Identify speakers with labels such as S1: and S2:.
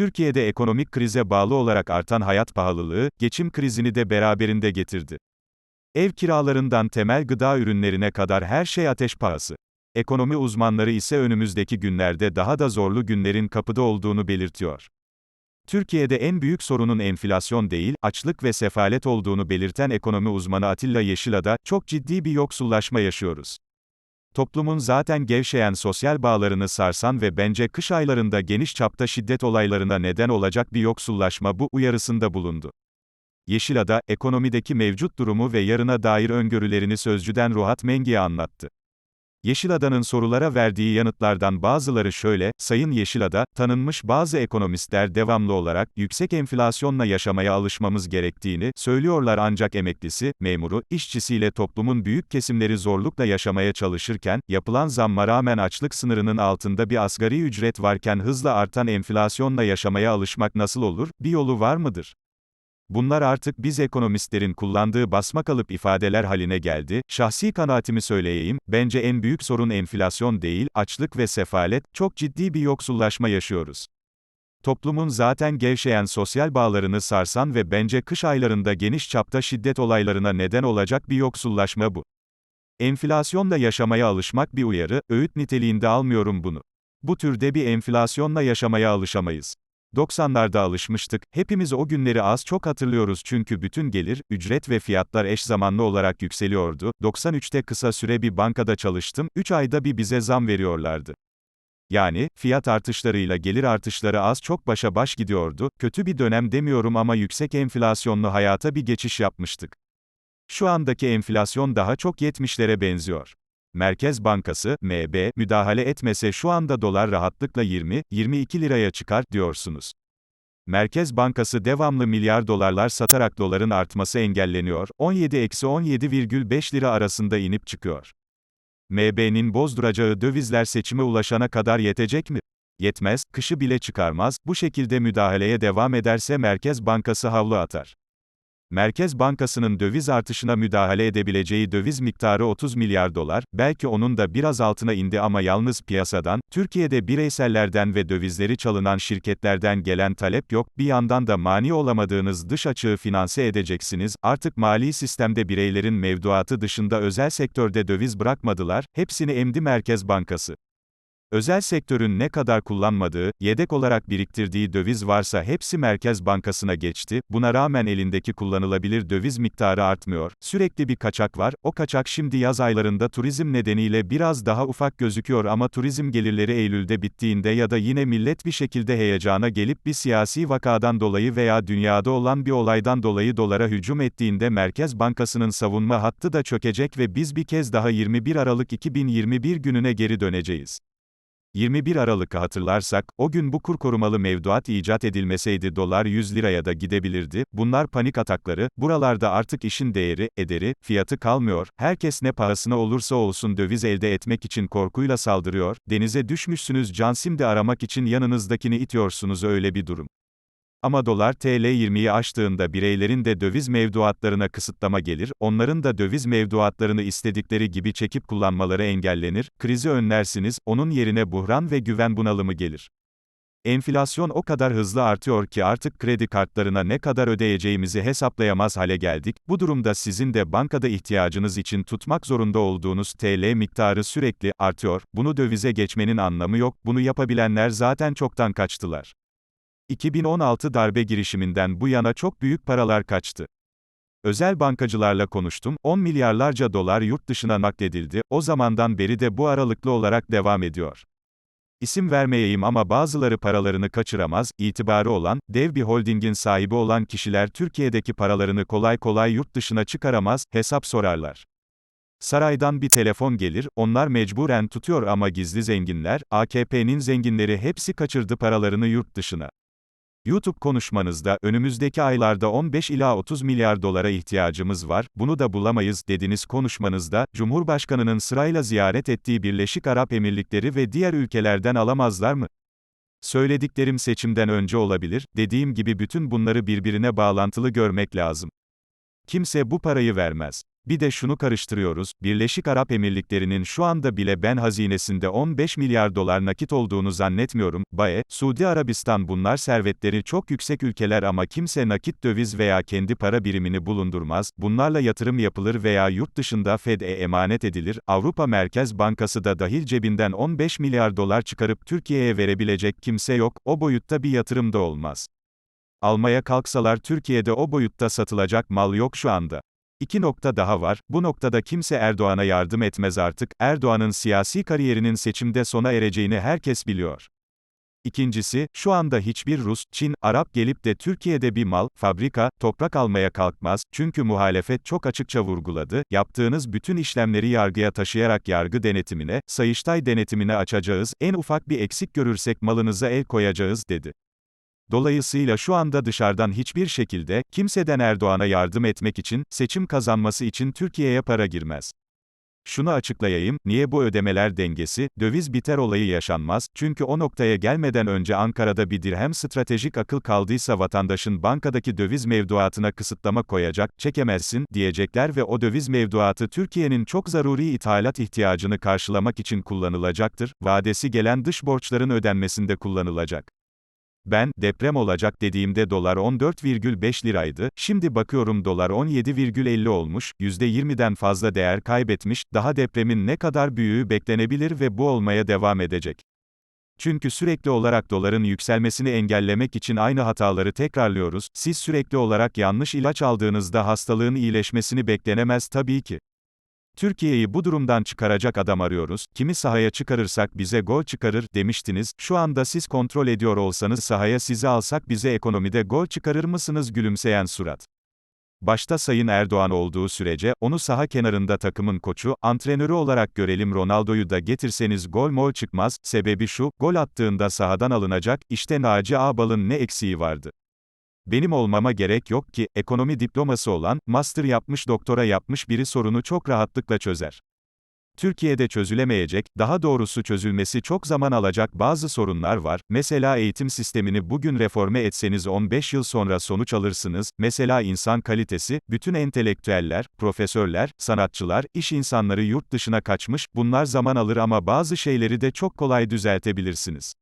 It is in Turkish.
S1: Türkiye'de ekonomik krize bağlı olarak artan hayat pahalılığı, geçim krizini de beraberinde getirdi. Ev kiralarından temel gıda ürünlerine kadar her şey ateş pahası. Ekonomi uzmanları ise önümüzdeki günlerde daha da zorlu günlerin kapıda olduğunu belirtiyor. Türkiye'de en büyük sorunun enflasyon değil, açlık ve sefalet olduğunu belirten ekonomi uzmanı Atilla Yeşilada, çok ciddi bir yoksullaşma yaşıyoruz. Toplumun zaten gevşeyen sosyal bağlarını sarsan ve bence kış aylarında geniş çapta şiddet olaylarına neden olacak bir yoksullaşma bu uyarısında bulundu. Yeşilada, ekonomideki mevcut durumu ve yarına dair öngörülerini sözcüden Ruhat Mengi'ye anlattı. Yeşilada'nın sorulara verdiği yanıtlardan bazıları şöyle, Sayın Yeşilada, tanınmış bazı ekonomistler devamlı olarak, yüksek enflasyonla yaşamaya alışmamız gerektiğini, söylüyorlar ancak emeklisi, memuru, işçisiyle toplumun büyük kesimleri zorlukla yaşamaya çalışırken, yapılan zamma rağmen açlık sınırının altında bir asgari ücret varken hızla artan enflasyonla yaşamaya alışmak nasıl olur, bir yolu var mıdır? Bunlar artık biz ekonomistlerin kullandığı basma kalıp ifadeler haline geldi. Şahsi kanaatimi söyleyeyim, bence en büyük sorun enflasyon değil, açlık ve sefalet, çok ciddi bir yoksullaşma yaşıyoruz. Toplumun zaten gevşeyen sosyal bağlarını sarsan ve bence kış aylarında geniş çapta şiddet olaylarına neden olacak bir yoksullaşma bu. Enflasyonla yaşamaya alışmak bir uyarı, öğüt niteliğinde almıyorum bunu. Bu türde bir enflasyonla yaşamaya alışamayız. 90'larda alışmıştık, hepimiz o günleri az çok hatırlıyoruz çünkü bütün gelir, ücret ve fiyatlar eş zamanlı olarak yükseliyordu. 93'te kısa süre bir bankada çalıştım, 3 ayda bir bize zam veriyorlardı. Yani, fiyat artışlarıyla gelir artışları az çok başa baş gidiyordu, kötü bir dönem demiyorum ama yüksek enflasyonlu hayata bir geçiş yapmıştık. Şu andaki enflasyon daha çok 70'lere benziyor. Merkez Bankası, MB, müdahale etmese şu anda dolar rahatlıkla 20-22 liraya çıkar, diyorsunuz. Merkez Bankası devamlı milyar dolarlar satarak doların artması engelleniyor, 17-17,5 lira arasında inip çıkıyor. MB'nin bozduracağı dövizler seçime ulaşana kadar yetecek mi? Yetmez, kışı bile çıkarmaz, bu şekilde müdahaleye devam ederse Merkez Bankası havlu atar. Merkez Bankası'nın döviz artışına müdahale edebileceği döviz miktarı 30 milyar dolar, belki onun da biraz altına indi ama yalnız piyasadan, Türkiye'de bireysellerden ve dövizleri çalınan şirketlerden gelen talep yok, bir yandan da mani olamadığınız dış açığı finanse edeceksiniz, artık mali sistemde bireylerin mevduatı dışında özel sektörde döviz bırakmadılar, hepsini emdi Merkez Bankası. Özel sektörün ne kadar kullanmadığı, yedek olarak biriktirdiği döviz varsa hepsi Merkez Bankası'na geçti, buna rağmen elindeki kullanılabilir döviz miktarı artmıyor, sürekli bir kaçak var, o kaçak şimdi yaz aylarında turizm nedeniyle biraz daha ufak gözüküyor ama turizm gelirleri Eylül'de bittiğinde ya da yine millet bir şekilde heyecana gelip bir siyasi vakadan dolayı veya dünyada olan bir olaydan dolayı dolara hücum ettiğinde Merkez Bankası'nın savunma hattı da çökecek ve biz bir kez daha 21 Aralık 2021 gününe geri döneceğiz. 21 Aralık'ı hatırlarsak, o gün bu kur korumalı mevduat icat edilmeseydi dolar 100 liraya da gidebilirdi, bunlar panik atakları, buralarda artık işin değeri, ederi, fiyatı kalmıyor, herkes ne pahasına olursa olsun döviz elde etmek için korkuyla saldırıyor, denize düşmüşsünüz can simdi aramak için yanınızdakini itiyorsunuz. Öyle bir durum. Ama dolar TL 20'yi aştığında bireylerin de döviz mevduatlarına kısıtlama gelir, onların da döviz mevduatlarını istedikleri gibi çekip kullanmaları engellenir, krizi önlersiniz, onun yerine buhran ve güven bunalımı gelir. Enflasyon o kadar hızlı artıyor ki artık kredi kartlarına ne kadar ödeyeceğimizi hesaplayamaz hale geldik. Bu durumda sizin de bankada ihtiyacınız için tutmak zorunda olduğunuz TL miktarı sürekli artıyor. Bunu dövize geçmenin anlamı yok. Bunu yapabilenler zaten çoktan kaçtılar. 2016 darbe girişiminden bu yana çok büyük paralar kaçtı. Özel bankacılarla konuştum, 10 milyarlarca dolar yurt dışına nakledildi, o zamandan beri de bu aralıklı olarak devam ediyor. İsim vermeyeyim ama bazıları paralarını kaçıramaz, itibarı olan, dev bir holdingin sahibi olan kişiler Türkiye'deki paralarını kolay kolay yurt dışına çıkaramaz, hesap sorarlar. Saraydan bir telefon gelir, onlar mecburen tutuyor ama gizli zenginler, AKP'nin zenginleri hepsi kaçırdı paralarını yurt dışına. YouTube konuşmanızda, önümüzdeki aylarda 15 ila 30 milyar dolara ihtiyacımız var, bunu da bulamayız, dediniz konuşmanızda, Cumhurbaşkanının sırayla ziyaret ettiği Birleşik Arap Emirlikleri ve diğer ülkelerden alamazlar mı? Söylediklerim seçimden önce olabilir, dediğim gibi bütün bunları birbirine bağlantılı görmek lazım. Kimse bu parayı vermez. Bir de şunu karıştırıyoruz, Birleşik Arap Emirlikleri'nin şu anda bile ben hazinesinde 15 milyar dolar nakit olduğunu zannetmiyorum, BAE, Suudi Arabistan bunlar servetleri çok yüksek ülkeler ama kimse nakit döviz veya kendi para birimini bulundurmaz, bunlarla yatırım yapılır veya yurt dışında FED'e emanet edilir, Avrupa Merkez Bankası da dahil cebinden 15 milyar dolar çıkarıp Türkiye'ye verebilecek kimse yok, o boyutta bir yatırım da olmaz. Almaya kalksalar Türkiye'de o boyutta satılacak mal yok şu anda. İki nokta daha var, bu noktada kimse Erdoğan'a yardım etmez artık, Erdoğan'ın siyasi kariyerinin seçimde sona ereceğini herkes biliyor. İkincisi, şu anda hiçbir Rus, Çin, Arap gelip de Türkiye'de bir mal, fabrika, toprak almaya kalkmaz, çünkü muhalefet çok açıkça vurguladı, yaptığınız bütün işlemleri yargıya taşıyarak yargı denetimine, Sayıştay denetimine açacağız, en ufak bir eksik görürsek malınıza el koyacağız, dedi. Dolayısıyla şu anda dışarıdan hiçbir şekilde, kimseden Erdoğan'a yardım etmek için, seçim kazanması için Türkiye'ye para girmez. Şunu açıklayayım, niye bu ödemeler dengesi, döviz biter olayı yaşanmaz, çünkü o noktaya gelmeden önce Ankara'da bir dirhem stratejik akıl kaldıysa vatandaşın bankadaki döviz mevduatına kısıtlama koyacak, çekemezsin, diyecekler ve o döviz mevduatı Türkiye'nin çok zaruri ithalat ihtiyacını karşılamak için kullanılacaktır, vadesi gelen dış borçların ödenmesinde kullanılacak. Ben, deprem olacak dediğimde dolar 14,5 liraydı, şimdi bakıyorum dolar 17,50 olmuş, %20'den fazla değer kaybetmiş, daha depremin ne kadar büyüğü beklenebilir ve bu olmaya devam edecek. Çünkü sürekli olarak doların yükselmesini engellemek için aynı hataları tekrarlıyoruz, siz sürekli olarak yanlış ilaç aldığınızda hastalığın iyileşmesini beklenemez tabii ki. Türkiye'yi bu durumdan çıkaracak adam arıyoruz, kimi sahaya çıkarırsak bize gol çıkarır, demiştiniz, şu anda siz kontrol ediyor olsanız sahaya sizi alsak bize ekonomide gol çıkarır mısınız gülümseyen surat. Başta Sayın Erdoğan olduğu sürece, onu saha kenarında takımın koçu, antrenörü olarak görelim Ronaldo'yu da getirseniz gol mol çıkmaz, sebebi şu, gol attığında sahadan alınacak, işte Naci Ağbal'ın ne eksiği vardı. Benim olmama gerek yok ki, ekonomi diploması olan, master yapmış doktora yapmış biri sorunu çok rahatlıkla çözer. Türkiye'de çözülemeyecek, daha doğrusu çözülmesi çok zaman alacak bazı sorunlar var. Mesela eğitim sistemini bugün reforme etseniz 15 yıl sonra sonuç alırsınız. Mesela insan kalitesi, bütün entelektüeller, profesörler, sanatçılar, iş insanları yurt dışına kaçmış, bunlar zaman alır ama bazı şeyleri de çok kolay düzeltebilirsiniz.